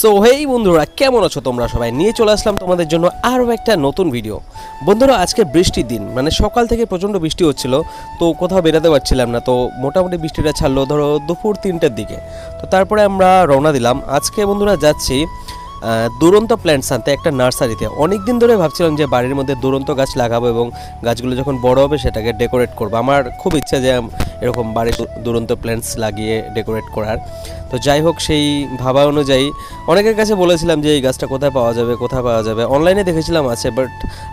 So hey বন্ধুরা, কেমন আছো তোমরা? সবাই নিয়ে চলে আসলাম তোমাদের জন্য আরও একটা নতুন ভিডিও বন্ধুরা, আজকে বৃষ্টির দিন মানে সকাল থেকে প্রচণ্ড বৃষ্টি হচ্ছিল, তো কোথাও বেরোতে পারছিলাম না, তো মোটামুটি বৃষ্টিটা ছাড়লো ধরো দুপুর তিনটের দিকে। তো তারপরে আমরা রওনা দিলাম। আজকে বন্ধুরা যাচ্ছি দুরন্ত প্ল্যান্টস আনতে একটা নার্সারিতে। অনেক দিন ধরে ভাবছিলাম যে বাড়ির মধ্যে দুরন্ত গাছ লাগাবো এবং গাছগুলো যখন বড় হবে সেটাকে ডেকোরেট করব। আমার খুব ইচ্ছা যে এরকম বাড়ি দুরন্ত প্ল্যান্টস লাগিয়ে ডেকোরেট করার। তো যাই হোক, সেই ভাবা অনুযায়ী অনেকের কাছে বলেছিলাম যে, এই গাছটা কোথায় পাওয়া যাবে, কোথায় পাওয়া যাবে? অনলাইনে দেখেছিলাম আছে বাট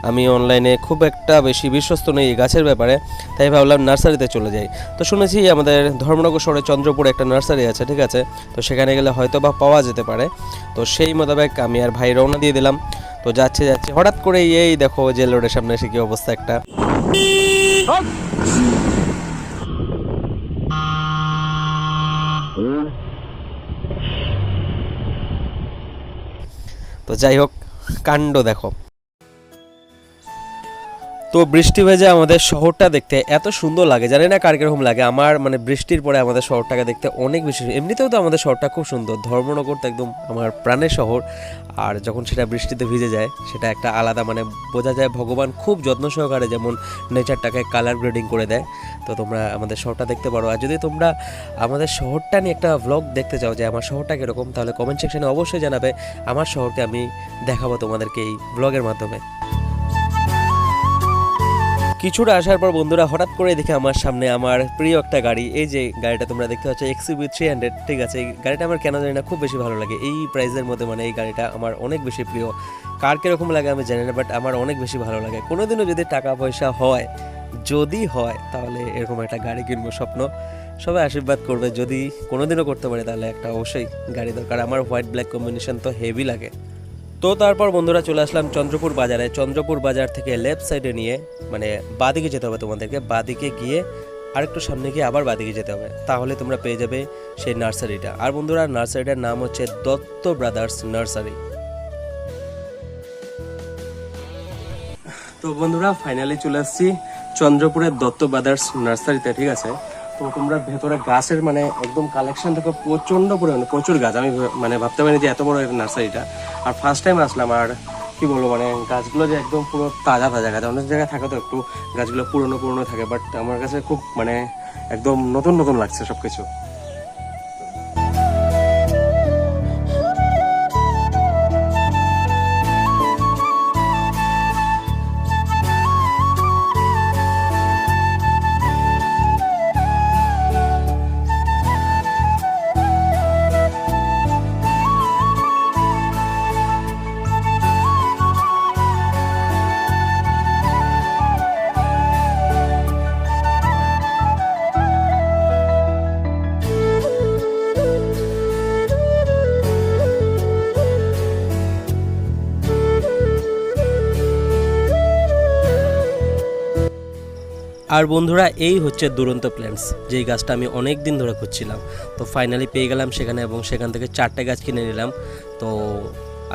আমি অনলাইনে খুব একটা বেশি বিশ্বস্ত নেই এই গাছের ব্যাপারে, তাই ভাবলাম নার্সারিতে চলে যাই। তো শুনেছি আমাদের ধর্মনগর শহরে চন্দ্রপুরে একটা নার্সারি আছে, ঠিক আছে? তো সেখানে গেলে হয়তো বা পাওয়া যেতে পারে। তো সেই মোতাবেক আমি আর ভাই রওনা দিয়ে দিলাম। তো যাচ্ছে যাচ্ছে। হঠাৎ করে এই দেখো জেল রোডের সামনে এসে কি অবস্থা একটা। তো যাই হোক কাণ্ড দেখো। তো বৃষ্টি ভেজে আমাদের শহরটা দেখতে এত সুন্দর লাগে। জানি না কার কীরকম লাগে। আমার মানে বৃষ্টির পরে আমাদের শহরটাকে দেখতে অনেক বেশি এমনিতেও তো আমাদের শহরটা খুব সুন্দর। ধর্মনগর তো একদম আমার প্রাণের শহর। আর যখন সেটা বৃষ্টিতে ভিজে যায়, সেটা একটা আলাদা মানে বোঝা যায় ভগবান খুব যত্ন সহকারে যেমন নেচারটাকে কালার গ্রেডিং করে দেয়। তো তোমরা আমাদের শহরটা দেখতে পারো। আর যদি তোমরা আমাদের শহরটা নিয়ে একটা ভ্লগ দেখতে চাও যে আমার শহরটা কীরকম, তাহলে কমেন্ট সেকশনে অবশ্যই জানাবে। আমার শহরকে আমি দেখাবো তোমাদেরকে এই ব্লগের মাধ্যমে। কিছুটা আসার পর বন্ধুরা হঠাৎ করে দেখে আমার সামনে আমার প্রিয় একটা গাড়ি। এই যে গাড়িটা তোমরা দেখতে পাচ্ছ এক্সিবি থ্রি হান্ড্রেড ঠিক আছে? এই গাড়িটা আমার কেন জানি না, খুব বেশি ভালো লাগে। এই প্রাইসের মধ্যে মানে এই গাড়িটা আমার অনেক বেশি প্রিয়। কার কীরকম লাগে আমি জানি না বাট আমার অনেক বেশি ভালো লাগে। কোনোদিনও যদি টাকা পয়সা হয়, যদি হয়, তাহলে এরকম একটা গাড়ি কিনবো স্বপ্ন। সবাই আশীর্বাদ করবে, যদি কোনোদিনও করতে পারে, তাহলে একটা অবশ্যই গাড়ি দরকার। আমার হোয়াইট ব্ল্যাক কম্বিনেশন তো হেভি লাগে। তো তারপর বন্ধুরা চলে আসলাম চন্দ্রপুর বাজারে। চন্দ্রপুর বাজার থেকে লেফট সাইডে নিয়ে মানে বাদিকে যেতে হবে তোমাদেরকে। বাদিকে গিয়ে আর একটু সামনে গিয়ে আবার বাদিকে যেতে হবে। তাহলে তোমরা পেয়ে যাবে সেই নার্সারিটা। আর বন্ধুরা, নার্সারিটার নাম হচ্ছে দত্ত ব্রাদার্স নার্সারি। তো বন্ধুরা ফাইনালি চলে আসছি চন্দ্রপুরের দত্ত ব্রাদার্স নার্সারিতে, ঠিক আছে? তো তোমরা ভেতরে গাছের মানে একদম কালেকশন থেকে প্রচণ্ড পরিমাণে, প্রচুর গাছ। আমি মানে ভাবতে পারিনি যে এত বড় নার্সারিটা। আর ফার্স্ট টাইম আসলাম, আর কি বলব মানে গাছগুলো যে একদম পুরো তাজা তাজা গাছ। অনেক জায়গায় থাকে তো একটু, গাছগুলো পুরনো পুরনো থাকে বাট আমার কাছে খুব মানে একদম নতুন নতুন লাগছে সবকিছু। আর বন্ধুরা, এই হচ্ছে দুরন্ত প্ল্যান্টস যেই গাছটা আমি অনেক দিন ধরে খুঁজছিলাম। তো ফাইনালি পেয়ে গেলাম সেখানে এবং সেখান থেকে চারটে গাছ কিনে নিলাম। তো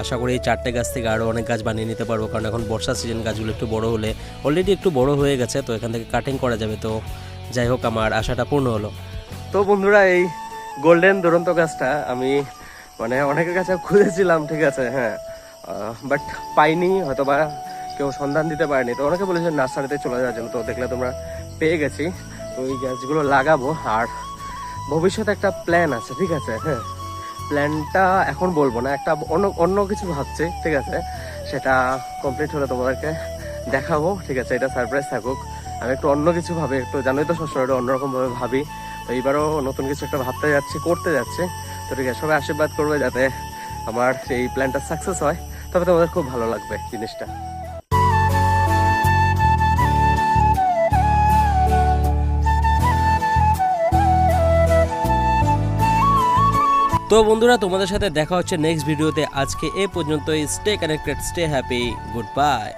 আশা করি এই চারটে গাছ থেকে আরও অনেক গাছ বানিয়ে নিতে পারব, কারণ এখন বর্ষা সিজন গাছগুলো একটু বড় হলে অলরেডি একটু বড় হয়ে গেছে, তো এখান থেকে কাটিং করা যাবে। তো যাই হোক, আমার আশাটা পূর্ণ হলো। তো বন্ধুরা, এই গোল্ডেন দুরন্ত গাছটা আমি মানে অনেকের কাছে খুঁজেছিলাম, ঠিক আছে হ্যাঁ। বাট পাইনি হয়তো বা কেউ সন্ধান দিতে পারেনি। তো অনেকে বলেছে নার্সারিতে চলে যাওয়ার জন্য। তো দেখলে তোমরা পেয়ে গেছি। তো এই গাছগুলো লাগাবো। আর ভবিষ্যতে একটা প্ল্যান আছে, ঠিক আছে? হ্যাঁ। প্ল্যানটা এখন বলব না। একটা অন্য অন্য কিছু ভাবছি, ঠিক আছে? সেটা কমপ্লিট হলে তোমাদেরকে দেখাবো, ঠিক আছে? এটা সারপ্রাইজ থাকুক। আমি একটু অন্য কিছু ভাবি। একটু জানোই তো সবসময় একটু অন্যরকম ভাবে। ভাবি তো এইবারও নতুন কিছু একটা ভাবতে যাচ্ছি, করতে যাচ্ছি। তো ঠিক আছে, সবাই আশীর্বাদ করবে যাতে আমার এই প্ল্যানটা সাকসেস হয়। তবে তোমাদের খুব ভালো লাগবে জিনিসটা। তো বন্ধুরা, তোমাদের সাথে দেখা হচ্ছে নেক্সট ভিডিওতে আজকে এ পর্যন্তই। Stay connected stay happy good bye